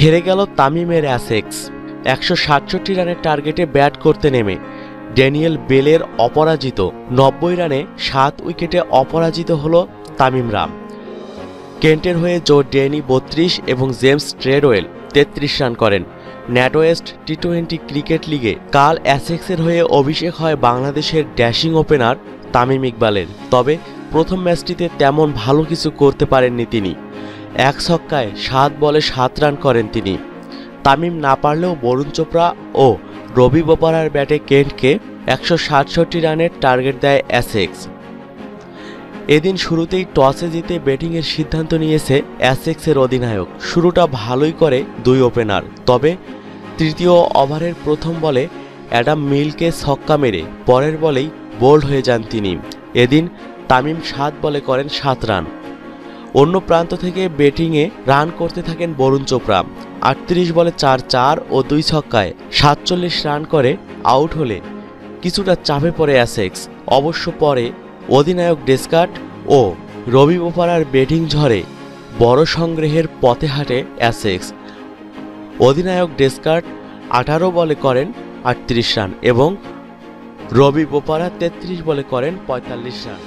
হেরে গেল তামিমের অ্যাসেক্স। একশো সাতষট্টি রানের টার্গেটে ব্যাট করতে নেমে ড্যানিয়েল বেলের অপরাজিত নব্বই রানে সাত উইকেটে অপরাজিত হল তামিম রাম। কেন্টের হয়ে জো ডেনি বত্রিশ এবং জেমস ট্রেডওয়েল তেত্রিশ রান করেন। ন্যাটোয়েস্ট টি টোয়েন্টি ক্রিকেট লিগে কাল অ্যাসেক্সের হয়ে অভিষেক হয় বাংলাদেশের ড্যাশিং ওপেনার তামিম ইকবালের। তবে প্রথম ম্যাচটিতে তেমন ভালো কিছু করতে পারেননি তিনি। এক ছক্কায় সাত বলে সাত রান করেন তিনি। তামিম না পারলেও বরুণ চোপড়া ও রবি বোপারার ব্যাটে কেন্টকে একশো সাতষট্টি রানের টার্গেট দেয় অ্যাসেক্স। এদিন শুরুতেই টসে জিতে ব্যাটিংয়ের সিদ্ধান্ত নিয়েছে অ্যাসেক্সের অধিনায়ক। শুরুটা ভালোই করে দুই ওপেনার, তবে তৃতীয় ওভারের প্রথম বলে অ্যাডাম মিলকে ছক্কা মেরে পরের বলেই বোল্ড হয়ে যান তিনি। এদিন তামিম সাত বলে করেন সাত রান। অন্য প্রান্ত থেকে ব্যাটিংয়ে রান করতে থাকেন বরুণ চোপড়া। আটত্রিশ বলে চার চার ও দুই ছক্কায় সাতচল্লিশ রান করে, আউট হলে কিছুটা চাপে পড়ে অ্যাসেক্স। অবশ্য পরে অধিনায়ক ডেসকার্ট ও রবি বোপারার ব্যাটিং ঝড়ে বড় সংগ্রহের পথে হাঁটে অ্যাসেক্স। অধিনায়ক ডেসকার্ট আঠারো বলে করেন আটত্রিশ রান এবং রবি বোপারা তেত্রিশ বলে করেন পঁয়তাল্লিশ রান।